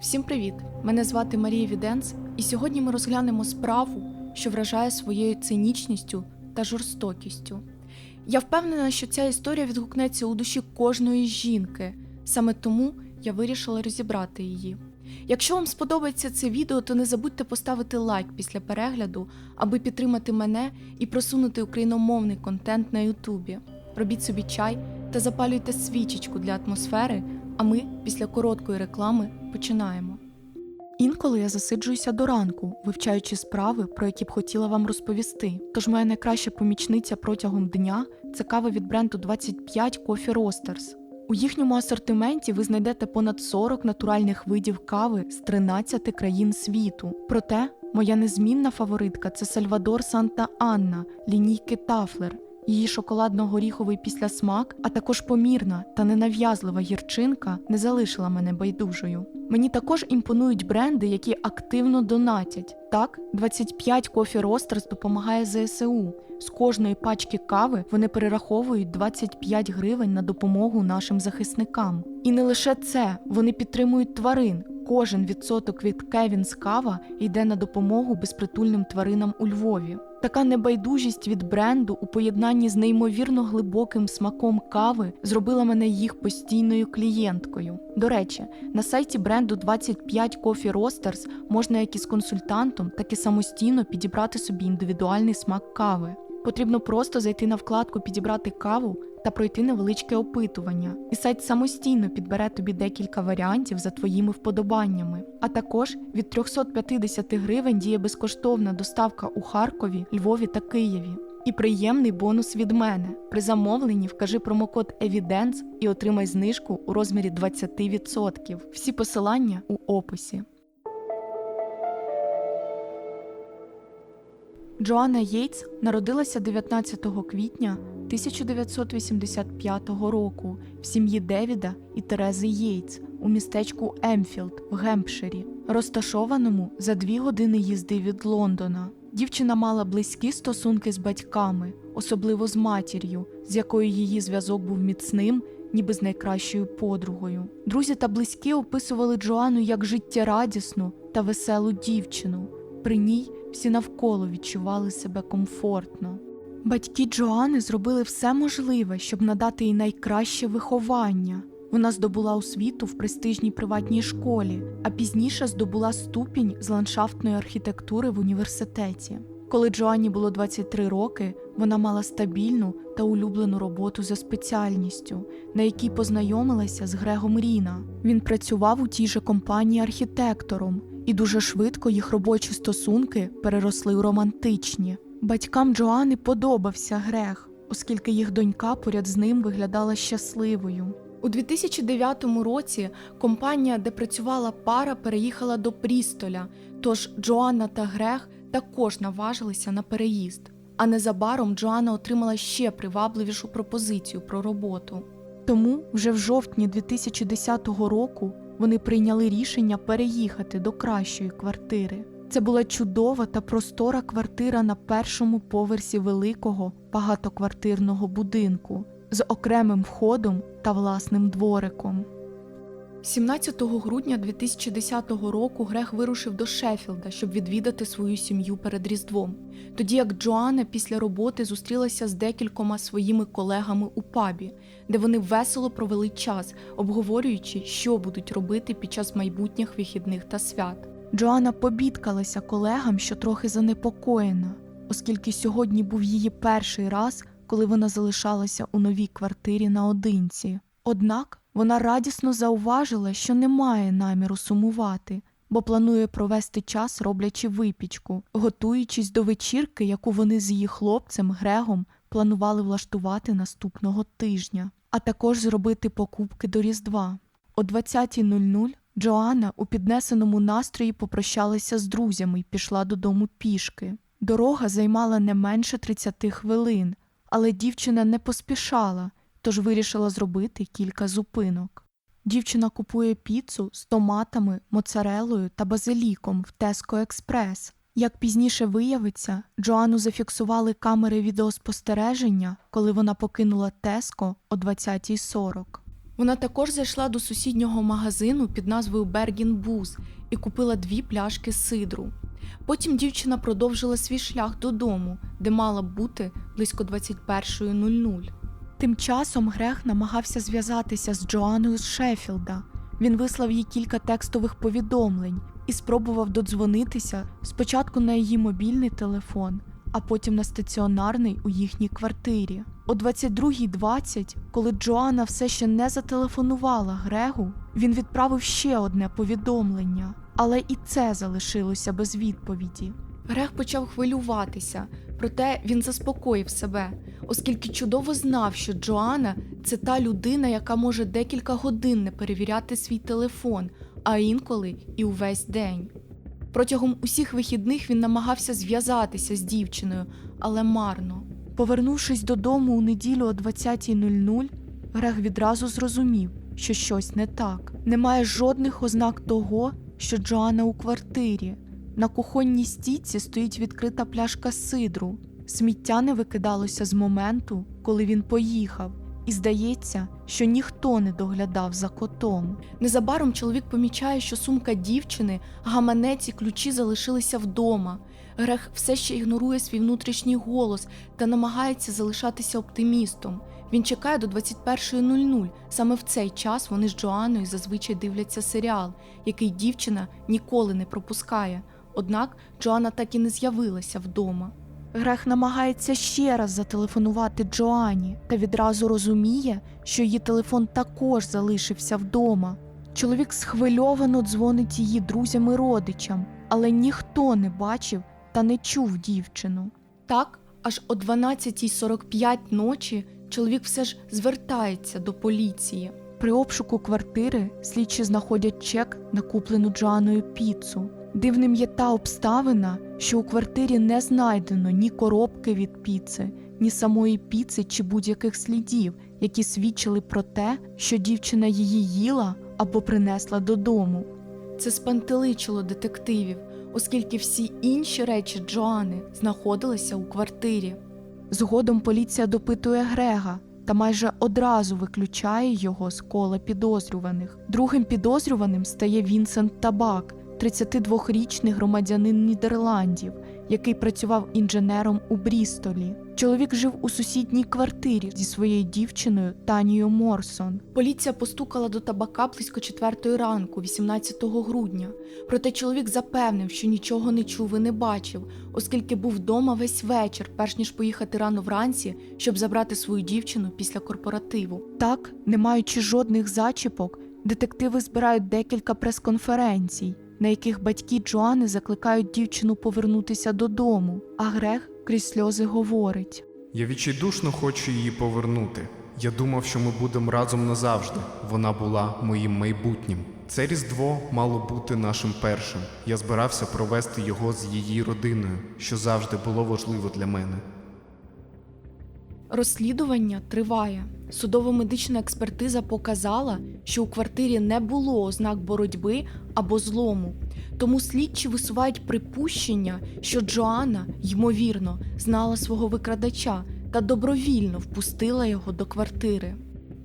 Всім привіт! Мене звати Марія Віденс, і сьогодні ми розглянемо справу, що вражає своєю цинічністю та жорстокістю. Я впевнена, що ця історія відгукнеться у душі кожної жінки. Саме тому я вирішила розібрати її. Якщо вам сподобається це відео, то не забудьте поставити лайк після перегляду, аби підтримати мене і просунути україномовний контент на Ютубі. Робіть собі чай та запалюйте свічечку для атмосфери, а ми після короткої реклами починаємо. Інколи я засиджуюся до ранку, вивчаючи справи, про які б хотіла вам розповісти. Тож моя найкраща помічниця протягом дня це кава від бренду 25 Coffee Roasters. У їхньому асортименті ви знайдете понад 40 натуральних видів кави з 13 країн світу. Проте моя незмінна фаворитка це Сальвадор Санта Анна лінійки Тафлер. Її шоколадно-горіховий післясмак, а також помірна та ненав'язлива гірчинка не залишила мене байдужою. Мені також імпонують бренди, які активно донатять. Так, 25 Coffee Roasters допомагає ЗСУ. З кожної пачки кави вони перераховують 25 гривень на допомогу нашим захисникам. І не лише це, вони підтримують тварин. Кожен відсоток від Кевінс кава йде на допомогу безпритульним тваринам у Львові. Така небайдужість від бренду у поєднанні з неймовірно глибоким смаком кави зробила мене їх постійною клієнткою. До речі, на сайті бренду 25 Coffee Roasters можна як із консультантом, так і самостійно підібрати собі індивідуальний смак кави. Потрібно просто зайти на вкладку Підібрати каву та пройти невеличке опитування. І сайт самостійно підбере тобі декілька варіантів за твоїми вподобаннями. А також від 350 гривень діє безкоштовна доставка у Харкові, Львові та Києві. І приємний бонус від мене. При замовленні вкажи промокод Evidence і отримай знижку у розмірі 20%. Всі посилання у описі. Джоанна Єйтс народилася 19 квітня 1985 року в сім'ї Девіда і Терези Єйтс у містечку Емфілд в Гемпширі, розташованому за дві години їзди від Лондона. Дівчина мала близькі стосунки з батьками, особливо з матір'ю, з якою її зв'язок був міцним, ніби з найкращою подругою. Друзі та близькі описували Джоанну як життєрадісну та веселу дівчину. При ній всі навколо відчували себе комфортно. Батьки Джоани зробили все можливе, щоб надати їй найкраще виховання. Вона здобула освіту в престижній приватній школі, а пізніше здобула ступінь з ландшафтної архітектури в університеті. Коли Джоанні було 23 роки, вона мала стабільну та улюблену роботу за спеціальністю, на якій познайомилася з Грегом Ріна. Він працював у тій же компанії архітектором, і дуже швидко їх робочі стосунки переросли у романтичні. Батькам Джоани подобався Грег, оскільки їх донька поряд з ним виглядала щасливою. У 2009 році компанія, де працювала пара, переїхала до Прістоля, тож Джоанна та Грег також наважилися на переїзд. А незабаром Джоанна отримала ще привабливішу пропозицію про роботу. Тому вже в жовтні 2010 року вони прийняли рішення переїхати до кращої квартири. Це була чудова та простора квартира на першому поверсі великого багатоквартирного будинку з окремим входом та власним двориком. 17 грудня 2010 року Грег вирушив до Шеффілда, щоб відвідати свою сім'ю перед Різдвом, тоді як Джоанна після роботи зустрілася з декількома своїми колегами у пабі, де вони весело провели час, обговорюючи, що будуть робити під час майбутніх вихідних та свят. Джоанна побідкалася колегам, що трохи занепокоєна, оскільки сьогодні був її перший раз, коли вона залишалася у новій квартирі наодинці. Однак вона радісно зауважила, що не має наміру сумувати, бо планує провести час, роблячи випічку, готуючись до вечірки, яку вони з її хлопцем Грегом планували влаштувати наступного тижня, а також зробити покупки до Різдва. О 20.00 Джоанна у піднесеному настрої попрощалася з друзями і пішла додому пішки. Дорога займала не менше 30 хвилин, але дівчина не поспішала, тож вирішила зробити кілька зупинок. Дівчина купує піцу з томатами, моцарелою та базиліком в Tesco Експрес. Як пізніше виявиться, Джоанну зафіксували камери відеоспостереження, коли вона покинула Теско о 20.40. Вона також зайшла до сусіднього магазину під назвою Берген Буз і купила дві пляшки сидру. Потім дівчина продовжила свій шлях додому, де мала бути близько 21.00. Тим часом Грех намагався зв'язатися з Джоаною з Шеффілда. Він вислав їй кілька текстових повідомлень і спробував додзвонитися спочатку на її мобільний телефон, а потім на стаціонарний у їхній квартирі. О 22.20, коли Джоанна все ще не зателефонувала Грегу, він відправив ще одне повідомлення, але і це залишилося без відповіді. Грег почав хвилюватися, проте він заспокоїв себе, оскільки чудово знав, що Джоанна це та людина, яка може декілька годин не перевіряти свій телефон, а інколи і увесь день. Протягом усіх вихідних він намагався зв'язатися з дівчиною, але марно. Повернувшись додому у неділю о 20.00, Грег відразу зрозумів, що щось не так. Немає жодних ознак того, що Джоанна у квартирі. На кухонній стійці стоїть відкрита пляшка сидру. Сміття не викидалося з моменту, коли він поїхав, і здається, що ніхто не доглядав за котом. Незабаром чоловік помічає, що сумка дівчини, гаманець і ключі залишилися вдома. Грех все ще ігнорує свій внутрішній голос та намагається залишатися оптимістом. Він чекає до 21.00. Саме в цей час вони з Джоанною зазвичай дивляться серіал, який дівчина ніколи не пропускає. Однак Джоанна так і не з'явилася вдома. Грех намагається ще раз зателефонувати Джоанні та відразу розуміє, що її телефон також залишився вдома. Чоловік схвильовано дзвонить її друзям і родичам, але ніхто не бачив та не чув дівчину. Так, аж о 12.45 ночі чоловік все ж звертається до поліції. При обшуку квартири слідчі знаходять чек на куплену Джоаною піцу. Дивним є та обставина, що у квартирі не знайдено ні коробки від піци, ні самої піци чи будь-яких слідів, які свідчили про те, що дівчина її їла або принесла додому. Це спантеличило детективів, оскільки всі інші речі Джоани знаходилися у квартирі. Згодом поліція допитує Грега та майже одразу виключає його з кола підозрюваних. Другим підозрюваним стає Вінсент Табак, 32-річний громадянин Нідерландів, який працював інженером у Брістолі. Чоловік жив у сусідній квартирі зі своєю дівчиною Танією Морсон. Поліція постукала до табака близько четвертої ранку, 18 грудня. Проте чоловік запевнив, що нічого не чув і не бачив, оскільки був вдома весь вечір, перш ніж поїхати рано вранці, щоб забрати свою дівчину після корпоративу. Так, не маючи жодних зачіпок, детективи збирають декілька прес-конференцій, на яких батьки Джоани закликають дівчину повернутися додому, а Грег крізь сльози говорить. Я відчайдушно хочу її повернути. Я думав, що ми будемо разом назавжди. Вона була моїм майбутнім. Це різдво мало бути нашим першим. Я збирався провести його з її родиною, що завжди було важливо для мене. Розслідування триває. Судово-медична експертиза показала, що у квартирі не було ознак боротьби або злому. Тому слідчі висувають припущення, що Джоанна, ймовірно, знала свого викрадача та добровільно впустила його до квартири.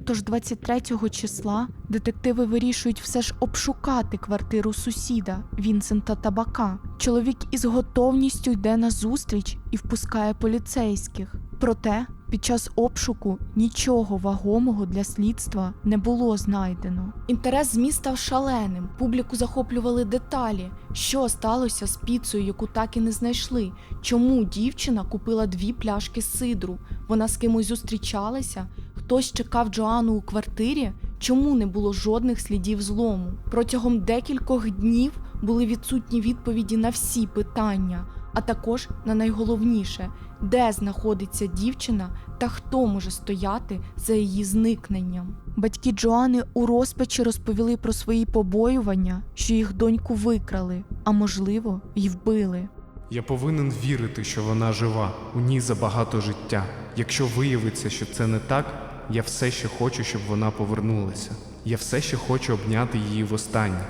Тож 23 числа детективи вирішують все ж обшукати квартиру сусіда Вінсента Табака. Чоловік із готовністю йде на зустріч і впускає поліцейських. Проте під час обшуку нічого вагомого для слідства не було знайдено. Інтерес ЗМІ став шаленим. Публіку захоплювали деталі, що сталося з піцею, яку так і не знайшли. Чому дівчина купила дві пляшки сидру? Вона з кимось зустрічалася? Хтось чекав Джоанну у квартирі? Чому не було жодних слідів злому? Протягом декількох днів були відсутні відповіді на всі питання, а також на найголовніше, де знаходиться дівчина та хто може стояти за її зникненням. Батьки Джоани у розпачі розповіли про свої побоювання, що їх доньку викрали, а можливо, й вбили. Я повинен вірити, що вона жива, у ній забагато життя. Якщо виявиться, що це не так, я все ще хочу, щоб вона повернулася. Я все ще хочу обняти її востаннє.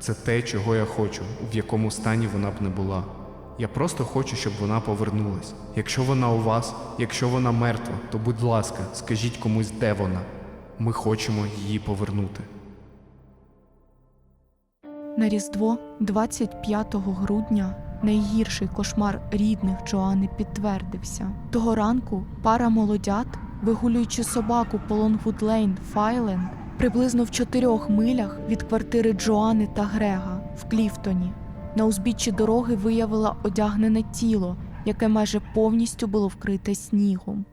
Це те, чого я хочу, в якому стані вона б не була. Я просто хочу, щоб вона повернулась. Якщо вона у вас, якщо вона мертва, то будь ласка, скажіть комусь, де вона. Ми хочемо її повернути. На Різдво, 25 грудня, найгірший кошмар рідних Джоанни підтвердився. Того ранку пара молодят, вигулюючи собаку по Лонгвуд Лейн Файленд, приблизно в чотирьох милях від квартири Джоанни та Грега в Кліфтоні, на узбіччі дороги виявила одягнене тіло, яке майже повністю було вкрите снігом.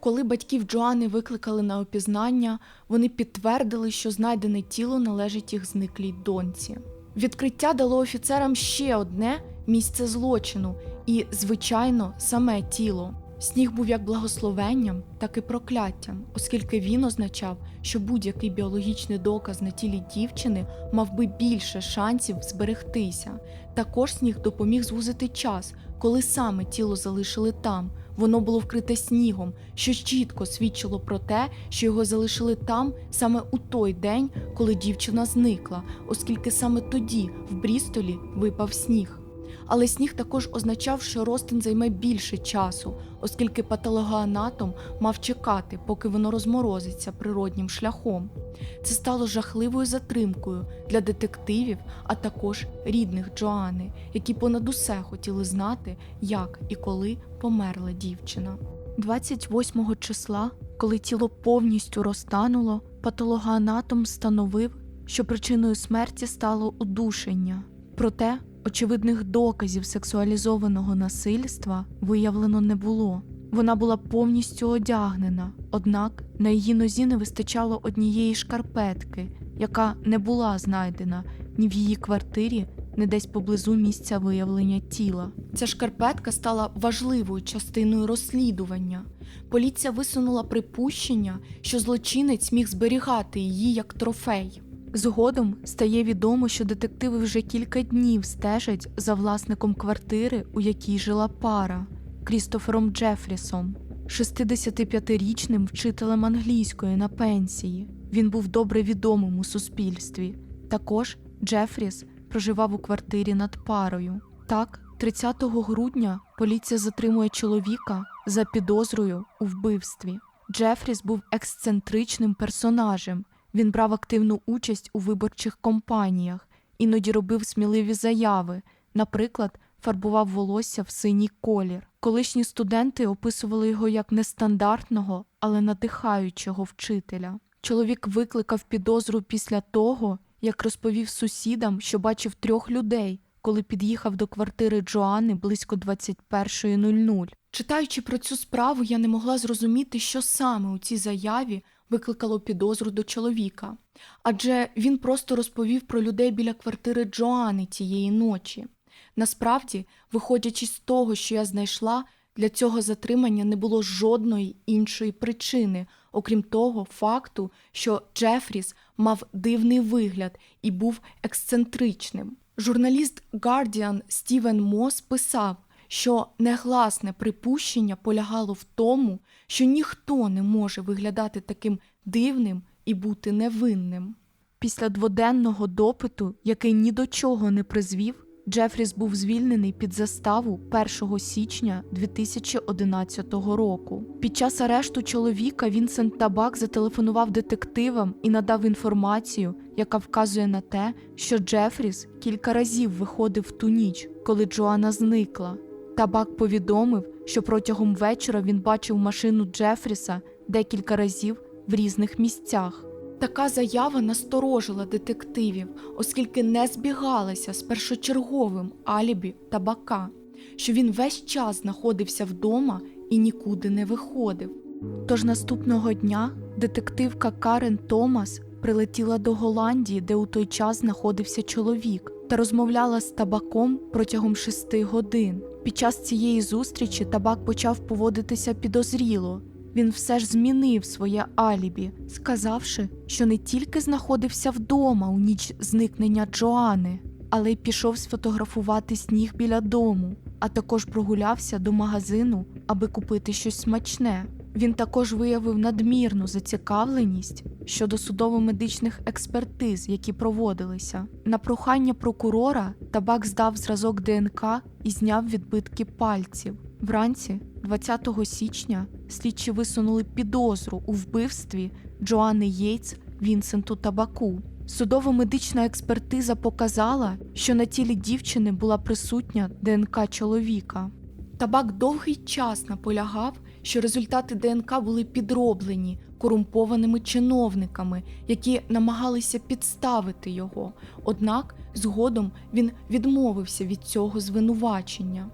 Коли батьків Джоани викликали на опізнання, вони підтвердили, що знайдене тіло належить їх зниклій доньці. Відкриття дало офіцерам ще одне місце злочину і, звичайно, саме тіло. Сніг був як благословенням, так і прокляттям, оскільки він означав, що будь-який біологічний доказ на тілі дівчини мав би більше шансів зберегтися. Також сніг допоміг звузити час, коли саме тіло залишили там. Воно було вкрите снігом, що чітко свідчило про те, що його залишили там саме у той день, коли дівчина зникла, оскільки саме тоді в Брістолі випав сніг. Але сніг також означав, що розтин займе більше часу, оскільки патологоанатом мав чекати, поки воно розморозиться природнім шляхом. Це стало жахливою затримкою для детективів, а також рідних Джоани, які понад усе хотіли знати, як і коли померла дівчина. 28 числа, коли тіло повністю розтануло, патологоанатом встановив, що причиною смерті стало удушення. Проте очевидних доказів сексуалізованого насильства виявлено не було. Вона була повністю одягнена, однак на її нозі не вистачало однієї шкарпетки, яка не була знайдена ні в її квартирі, ні десь поблизу місця виявлення тіла. Ця шкарпетка стала важливою частиною розслідування. Поліція висунула припущення, що злочинець міг зберігати її як трофей. Згодом стає відомо, що детективи вже кілька днів стежать за власником квартири, у якій жила пара Крістофером Джефрісом, 65-річним вчителем англійської на пенсії. Він був добре відомим у суспільстві. Також Джефріс проживав у квартирі над парою. Так, 30 грудня поліція затримує чоловіка за підозрою у вбивстві. Джефріс був ексцентричним персонажем. Він брав активну участь у виборчих кампаніях, іноді робив сміливі заяви, наприклад, фарбував волосся в синій колір. Колишні студенти описували його як нестандартного, але надихаючого вчителя. Чоловік викликав підозру після того, як розповів сусідам, що бачив трьох людей, коли під'їхав до квартири Джоанни близько 21.00. Читаючи про цю справу, я не могла зрозуміти, що саме у цій заяві викликало підозру до чоловіка, адже він просто розповів про людей біля квартири Джоани тієї ночі. Насправді, виходячи з того, що я знайшла, для цього затримання не було жодної іншої причини, окрім того факту, що Джефріс мав дивний вигляд і був ексцентричним. Журналіст Guardian Стівен Мос писав, що негласне припущення полягало в тому, що ніхто не може виглядати таким дивним і бути невинним. Після дводенного допиту, який ні до чого не призвів, Джефріс був звільнений під заставу 1 січня 2011 року. Під час арешту чоловіка Вінсент Табак зателефонував детективам і надав інформацію, яка вказує на те, що Джефріс кілька разів виходив в ту ніч, коли Джоанна зникла. Табак повідомив, що протягом вечора він бачив машину Джефріса декілька разів в різних місцях. Така заява насторожила детективів, оскільки не збігалася з першочерговим алібі табака, що він весь час знаходився вдома і нікуди не виходив. Тож наступного дня детективка Карен Томас прилетіла до Голландії, де у той час знаходився чоловік, та розмовляла з табаком протягом шести годин. Під час цієї зустрічі табак почав поводитися підозріло. Він все ж змінив своє алібі, сказавши, що не тільки знаходився вдома у ніч зникнення Джоани, але й пішов сфотографувати сніг біля дому, а також прогулявся до магазину, аби купити щось смачне. Він також виявив надмірну зацікавленість щодо судово-медичних експертиз, які проводилися. На прохання прокурора табак здав зразок ДНК і зняв відбитки пальців. Вранці, 20 січня, слідчі висунули підозру у вбивстві Джоанни Єйтс Вінсенту Табаку. Судово-медична експертиза показала, що на тілі дівчини була присутня ДНК чоловіка. Табак довгий час наполягав, що результати ДНК були підроблені корумпованими чиновниками, які намагалися підставити його. Однак згодом він відмовився від цього звинувачення.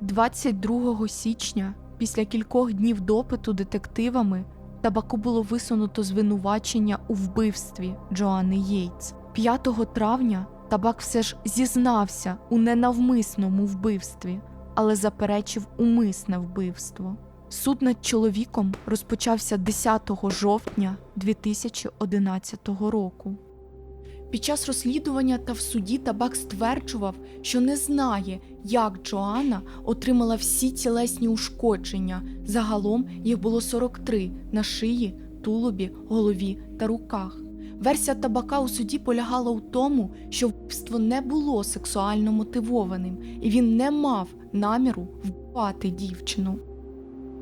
22 січня, після кількох днів допиту детективами, табаку було висунуто звинувачення у вбивстві Джоанни Єйтс. 5 травня табак все ж зізнався у ненавмисному вбивстві, але заперечив умисне вбивство. Суд над чоловіком розпочався 10 жовтня 2011 року. Під час розслідування та в суді табак стверджував, що не знає, як Джоанна отримала всі тілесні ушкодження. Загалом їх було 43 на шиї, тулубі, голові та руках. Версія табака у суді полягала у тому, що вбивство не було сексуально мотивованим, і він не мав наміру вбивати дівчину.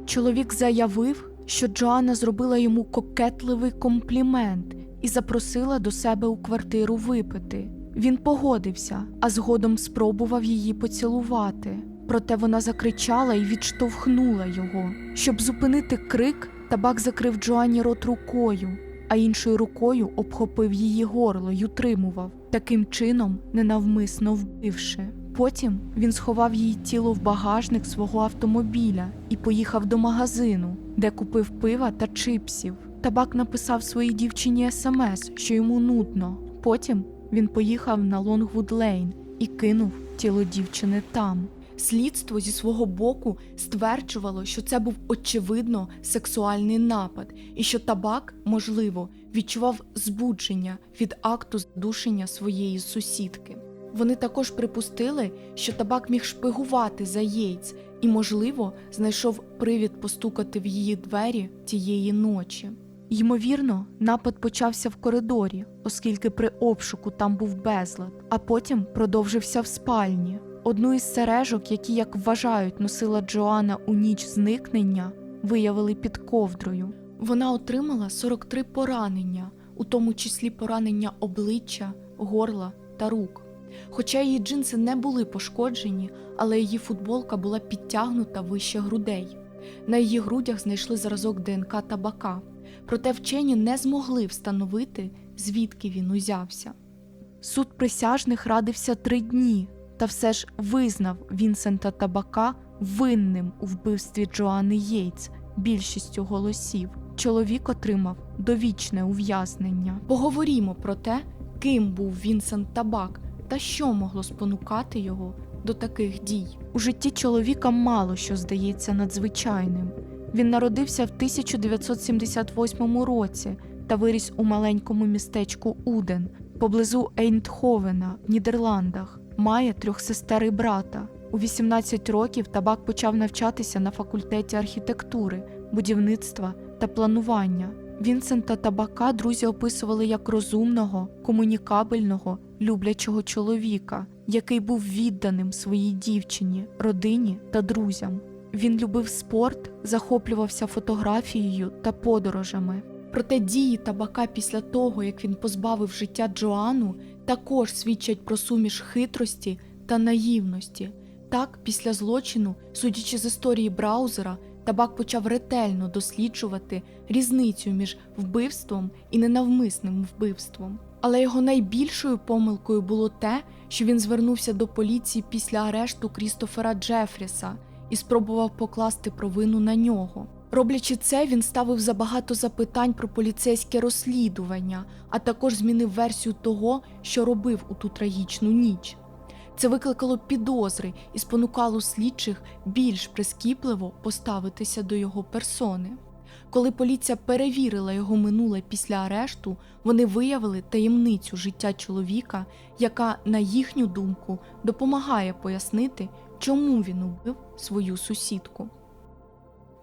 Чоловік заявив, що Джоанна зробила йому кокетливий комплімент і запросила до себе у квартиру випити. Він погодився, а згодом спробував її поцілувати. Проте вона закричала і відштовхнула його. Щоб зупинити крик, табак закрив Джоанні рот рукою, а іншою рукою обхопив її горло й утримував, таким чином ненавмисно вбивши. Потім він сховав її тіло в багажник свого автомобіля і поїхав до магазину, де купив пива та чипсів. Табак написав своїй дівчині смс, що йому нудно. Потім він поїхав на Лонгвуд Лейн і кинув тіло дівчини там. Слідство зі свого боку стверджувало, що це був очевидно сексуальний напад, і що табак, можливо, відчував збудження від акту здушення своєї сусідки. Вони також припустили, що табак міг шпигувати за Єйц і, можливо, знайшов привід постукати в її двері тієї ночі. Ймовірно, напад почався в коридорі, оскільки при обшуку там був безлад, а потім продовжився в спальні. Одну із сережок, які, як вважають, носила Джоанна у ніч зникнення, виявили під ковдрою. Вона отримала 43 поранення, у тому числі поранення обличчя, горла та рук. Хоча її джинси не були пошкоджені, але її футболка була підтягнута вище грудей. На її грудях знайшли зразок ДНК табака, проте вчені не змогли встановити, звідки він узявся. Суд присяжних радився три дні та все ж визнав Вінсента Табака винним у вбивстві Джоанни Єйтс більшістю голосів. Чоловік отримав довічне ув'язнення. Поговоримо про те, ким був Вінсент Табак та що могло спонукати його до таких дій. У житті чоловіка мало що здається надзвичайним. Він народився в 1978 році та виріс у маленькому містечку Уден поблизу Ейндховена в Нідерландах. Має трьох сестер і брата. У 18 років табак почав навчатися на факультеті архітектури, будівництва та планування. Вінсента Табака друзі описували як розумного, комунікабельного, люблячого чоловіка, який був відданим своїй дівчині, родині та друзям. Він любив спорт, захоплювався фотографією та подорожами. Проте дії табака після того, як він позбавив життя Джоану, також свідчать про суміш хитрості та наївності. Так, після злочину, судячи з історії браузера, табак почав ретельно досліджувати різницю між вбивством і ненавмисним вбивством. Але його найбільшою помилкою було те, що він звернувся до поліції після арешту Крістофера Джефріса і спробував покласти провину на нього. Роблячи це, він ставив забагато запитань про поліцейське розслідування, а також змінив версію того, що робив у ту трагічну ніч. Це викликало підозри і спонукало слідчих більш прискіпливо поставитися до його персони. Коли поліція перевірила його минуле після арешту, вони виявили таємницю життя чоловіка, яка, на їхню думку, допомагає пояснити, чому він убив свою сусідку.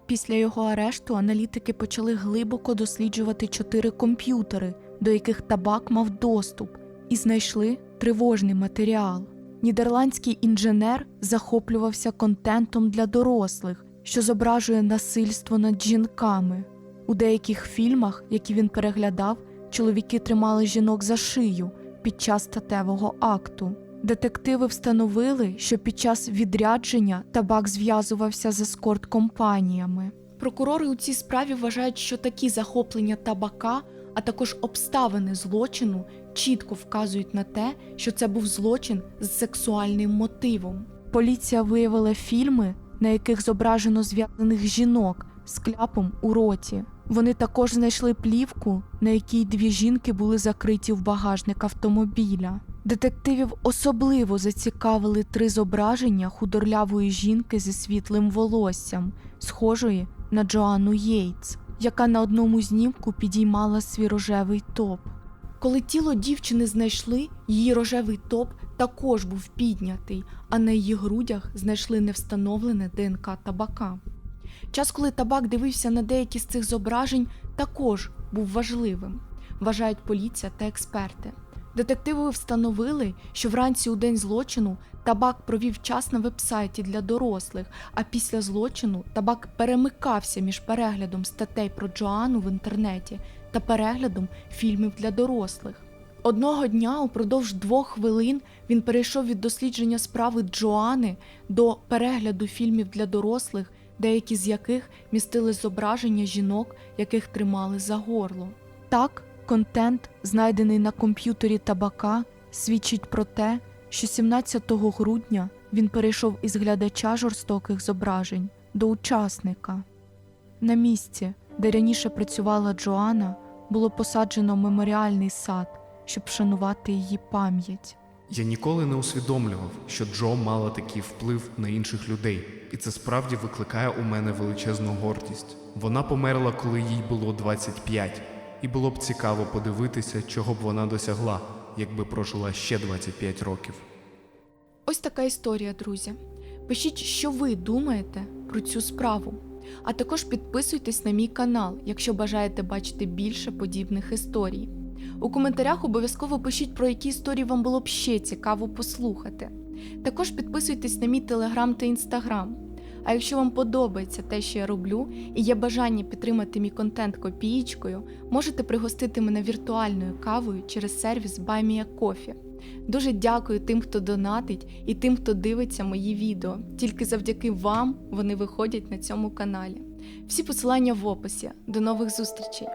Після його арешту аналітики почали глибоко досліджувати чотири комп'ютери, до яких табак мав доступ, і знайшли тривожний матеріал. Нідерландський інженер захоплювався контентом для дорослих, що зображує насильство над жінками. У деяких фільмах, які він переглядав, чоловіки тримали жінок за шию під час статевого акту. Детективи встановили, що під час відрядження табак зв'язувався з ескорт-компаніями. Прокурори у цій справі вважають, що такі захоплення табака, а також обставини злочину чітко вказують на те, що це був злочин з сексуальним мотивом. Поліція виявила фільми, на яких зображено зв'язаних жінок з кляпом у роті. Вони також знайшли плівку, на якій дві жінки були закриті в багажник автомобіля. Детективів особливо зацікавили три зображення худорлявої жінки зі світлим волоссям, схожої на Джоанну Єйтс, яка на одному знімку підіймала свій рожевий топ. Коли тіло дівчини знайшли, її рожевий топ також був піднятий, а на її грудях знайшли невстановлене ДНК табака. Час, коли табак дивився на деякі з цих зображень, також був важливим, вважають поліція та експерти. Детективи встановили, що вранці у день злочину табак провів час на вебсайті для дорослих, а після злочину табак перемикався між переглядом статей про Джоанну в інтернеті та переглядом фільмів для дорослих. Одного дня, упродовж двох хвилин, він перейшов від дослідження справи Джоани до перегляду фільмів для дорослих, деякі з яких містили зображення жінок, яких тримали за горло. Так, контент, знайдений на комп'ютері табака, свідчить про те, що 17 грудня він перейшов із глядача жорстоких зображень до учасника. На місці, де раніше працювала Джоанна, було посаджено меморіальний сад, щоб вшанувати її пам'ять. Я ніколи не усвідомлював, що Джо мала такий вплив на інших людей, і це справді викликає у мене величезну гордість. Вона померла, коли їй було 25, і було б цікаво подивитися, чого б вона досягла, якби прожила ще 25 років. Ось така історія, друзі. Пишіть, що ви думаєте про цю справу. А також підписуйтесь на мій канал, якщо бажаєте бачити більше подібних історій. У коментарях обов'язково пишіть, про які історії вам було б ще цікаво послухати. Також підписуйтесь на мій телеграм та інстаграм. А якщо вам подобається те, що я роблю, і є бажання підтримати мій контент копієчкою, можете пригостити мене віртуальною кавою через сервіс BuyMeACoffee. Дуже дякую тим, хто донатить, і тим, хто дивиться мої відео. Тільки завдяки вам вони виходять на цьому каналі. Всі посилання в описі. До нових зустрічей!